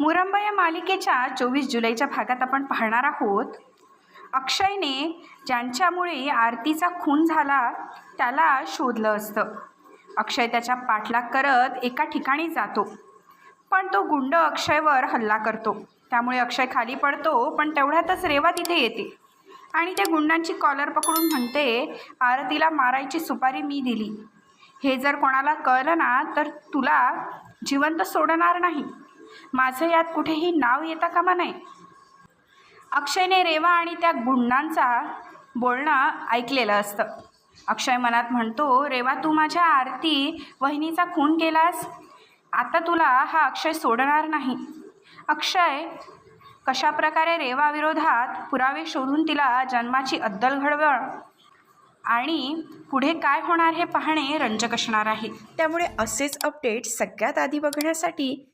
मुरंबा या मालिकेच्या चोवीस जुलैच्या भागात आपण पाहणार आहोत. अक्षयने ज्यांच्यामुळे आरतीचा खून झाला त्याला शोधलं असतं. अक्षय त्याच्या पाठलाग करत एका ठिकाणी जातो. पण तो गुंड अक्षयवर हल्ला करतो. त्यामुळे अक्षय खाली पडतो पण तेवढ्यातच रेवा तिथे येते. आणि त्या गुंडांची कॉलर पकडून म्हणते आरतीला मारायची सुपारी मी दिली. हे जर कोणाला कळलं ना तर तुला जिवंत सोडणार नाही. माझं यात कुठेही नाव येता कामा नये. अक्षयने रेवा आणि त्या गुंडांचा बोलणं ऐकलेलं असतं. अक्षय मनात म्हणतो रेवा तू माझ्या आरती वहिनीचा खून केलास? आता तुला हा अक्षय सोडणार नाही. अक्षय कशाप्रकारे रेवाविरोधात पुरावे शोधून तिला जन्माची अद्दल घडवळ आणि पुढे काय होणार हे पाहणे रंजक असणार आहे. त्यामुळे असेच अपडेट सगळ्यात आधी बघण्यासाठी